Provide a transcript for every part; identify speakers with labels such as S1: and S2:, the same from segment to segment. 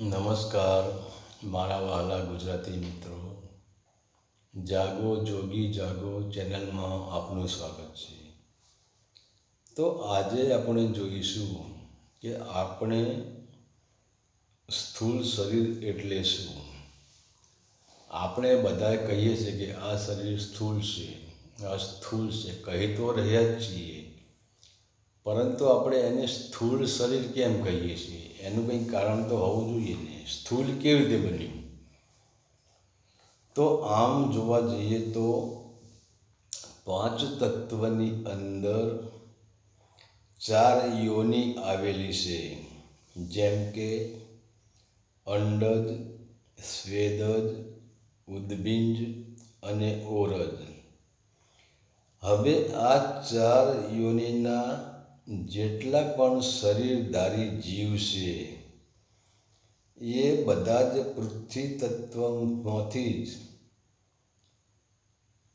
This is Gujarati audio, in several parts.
S1: નમસ્કાર, મારા વહાલા ગુજરાતી મિત્રો. જાગો, જોગી, જાગો ચેનલમાં આપનું સ્વાગત છે. તો આજે આપણે જોઈશું કે આપણે સ્થૂળ શરીર એટલે શું? આપણે બધા કહીએ છીએ કે આ શરીર સ્થૂળ છે, આ સ્થૂળ છે. કહી તો રહ્યા જ છીએ. પરંતુ આપણે એને સ્થૂળ શરીર કેમ કહીએ છીએ? એનું કંઈક કારણ તો હોવું જોઈએ ને. સ્થૂળ કેવી રીતે બન્યું? તો આમ જોવા જઈએ તો પાંચ તત્વની અંદર ચાર યોની આવેલી છે. જેમ કે અંડજ, સ્વેદજ, ઉદ્બિંજ અને ઓરજ. હવે આ ચાર યોનિના જેટલા પણ શરીરધારી જીવ છે, એ બધા જ પૃથ્વી તત્વમાંથી જ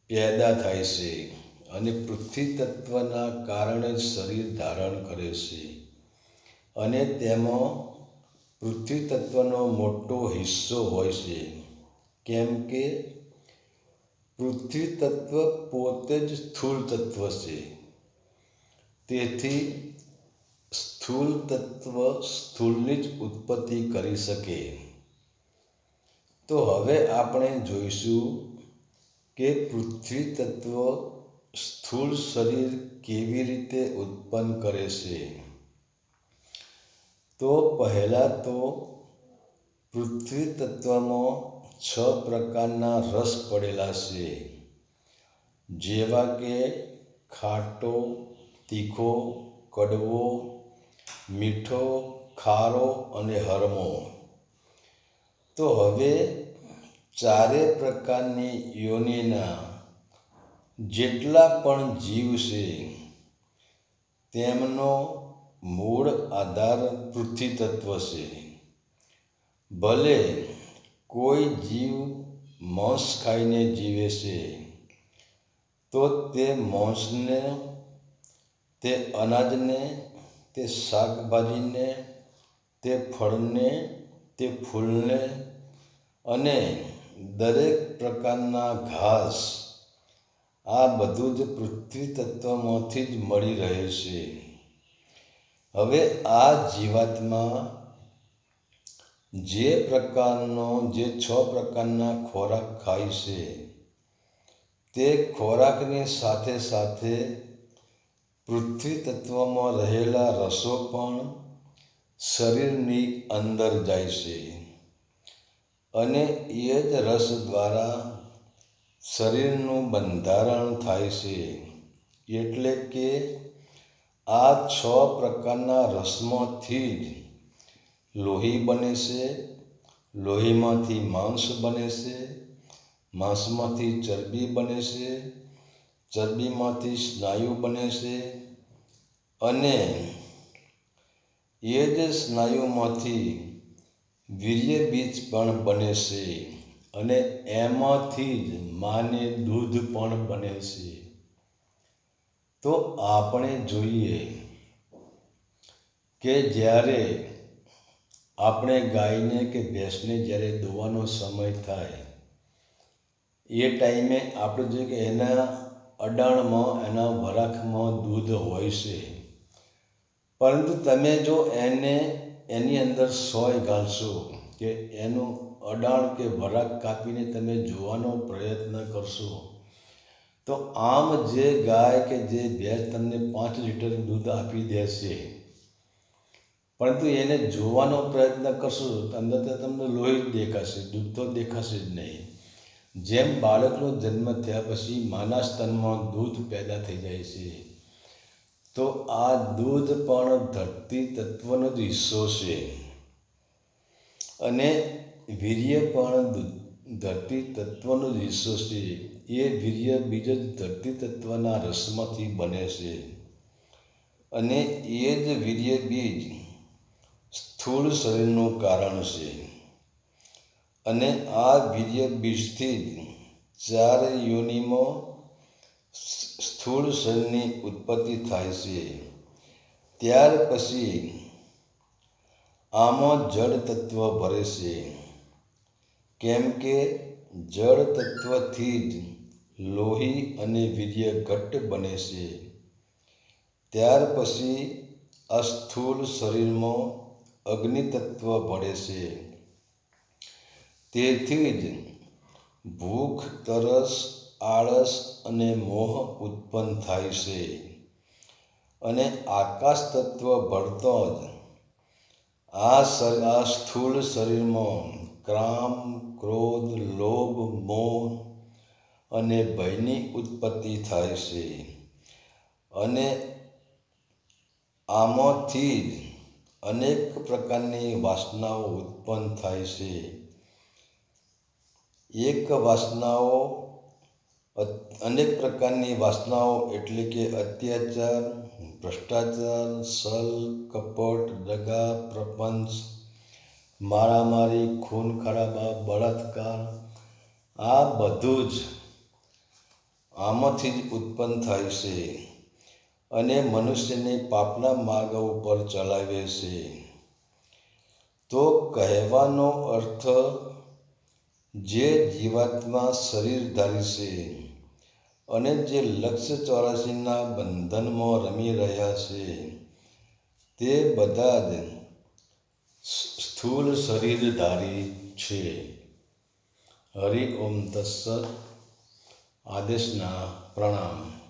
S1: પેદા થાય છે અને પૃથ્વી તત્વના કારણે શરીર ધારણ કરે છે. અને તેમાં પૃથ્વી તત્વનો મોટો હિસ્સો હોય છે. કેમ કે પૃથ્વી તત્વ પોતે જ સ્થૂળ તત્વ છે. તેથી સ્થૂળ તત્વ સ્થૂળની જ ઉત્પત્તિ કરી શકે. તો હવે આપણે જોઈશું કે પૃથ્વી તત્વ સ્થૂળ શરીર કેવી રીતે ઉત્પન્ન કરે છે. તો પહેલાં તો પૃથ્વી તત્વમાં છ પ્રકારના રસ પડેલા છે. જેવા કે ખાટો તીખો, કડવો, મીઠો, ખારો અને હરમો. તો હવે ચારે પ્રકારની યોનિના જેટલા પણ જીવ છે, તેમનો મૂળ આધાર પૃથ્વી તત્વ છે. ભલે કોઈ જીવ માંસ ખાઈને જીવે છે, તો તે માંસને તે અનાજને, તે શાકભાજીને, તે ફળને, તે ફૂલને અને દરેક પ્રકારના ઘાસ આ બધું જ પૃથ્વી તત્વમાંથી જ મળી રહે છે. હવે આ જીવાતમાં જે પ્રકારનો, જે છ પ્રકારના ખોરાક ખાય છે, તે ખોરાકની સાથે સાથે પૃથ્વી તત્વમાં રહેલા રસો પણ શરીરની અંદર જાય છે. અને એ જ રસ દ્વારા શરીરનું બંધારણ થાય છે. એટલે કે આ છ પ્રકારના રસમાંથી જ લોહી બને છે, લોહીમાંથી માંસ બને છે, માંસમાંથી ચરબી બને છે ચરબીમાંથી સ્નાયુ બને છે અને એ જ સ્નાયુમાંથી વીર્ય બીજ પણ બને છે અને એમાંથી જ માને દૂધ પણ બને છે. તો આપણે જોઈએ કે જ્યારે આપણે ગાયને કે ભેંસને જ્યારે દોવાનો સમય થાય, એ ટાઈમે આપણે જોઈએ કે એના અડાણમાં, એના વરાખમાં દૂધ હોય છે. પરંતુ તમે જો એને એની અંદર સોય ઘાલશો કે એનું અડાણ કે વરાખ કાપીને તમે જોવાનો પ્રયત્ન કરશો, તો આમ જે ગાય કે જે ભેંસ તમને પાંચ લીટર દૂધ આપી દેશે, પરંતુ એને જોવાનો પ્રયત્ન કરશો તો અંદર તમને લોહી જ દેખાશે, દૂધ તો દેખાશે જ નહીં. જેમ બાળકનો જન્મ થયા પછી માના સ્તનમાં દૂધ પેદા થઈ જાય છે, તો આ દૂધ પણ ધરતી તત્વનો જ હિસ્સો છે. અને વીર્ય પણ ધરતી તત્વનો જ હિસ્સો છે. એ વીર્ય બીજ ધરતી તત્વના રસમાંથી બને છે. અને એ જ વીર્ય બીજ સ્થૂળ શરીરનું કારણ છે. અને આ વીર્ય બીજથી ચાર યોનિમાં સ્થૂળ શરીરની ઉત્પત્તિ થાય છે. ત્યાર પછી આમાં જળ તત્વ ભરે છે. કેમ કે જળ તત્વથી જ લોહી અને વીર્ય ઘટ્ટ બને છે. ત્યાર પછી આ સ્થૂળ શરીરમાં અગ્નિ તત્વ ભળે છે. તેથી જ ભૂખ, તરસ, આળસ અને મોહ ઉત્પન્ન થાય છે. અને આકાશ તત્વ ભળતો જ. આ આ સ્થૂળ શરીરમાં ક્રામ, ક્રોધ, લોભ, મોહ અને ભયની ઉત્પત્તિ થાય છે. અને આમાંથી જ અનેક પ્રકારની વાસનાઓ ઉત્પન્ન થાય છે. એક વાસનાઓ, અનેક પ્રકારની વાસનાઓ એટલે કે અત્યાચાર, ભ્રષ્ટાચાર છલ કપટ, દગા, પ્રપંચ, મારામારી, ખૂન, ખરાબા, બળાત્કાર, આ બધું જ આમાંથી જ ઉત્પન્ન થાય છે અને મનુષ્યને પાપના માર્ગ ઉપર ચલાવે છે. તો કહેવાનો અર્થ જે જીવાત્મા શરીરધારી છે અને જે લક્ષ્ય ચોરાસીના બંધનમાં રમી રહ્યા છે, તે બધા જ સ્થૂળ શરીરધારી છે. હરિ ઓમ તત્સત આદેશના પ્રણામ.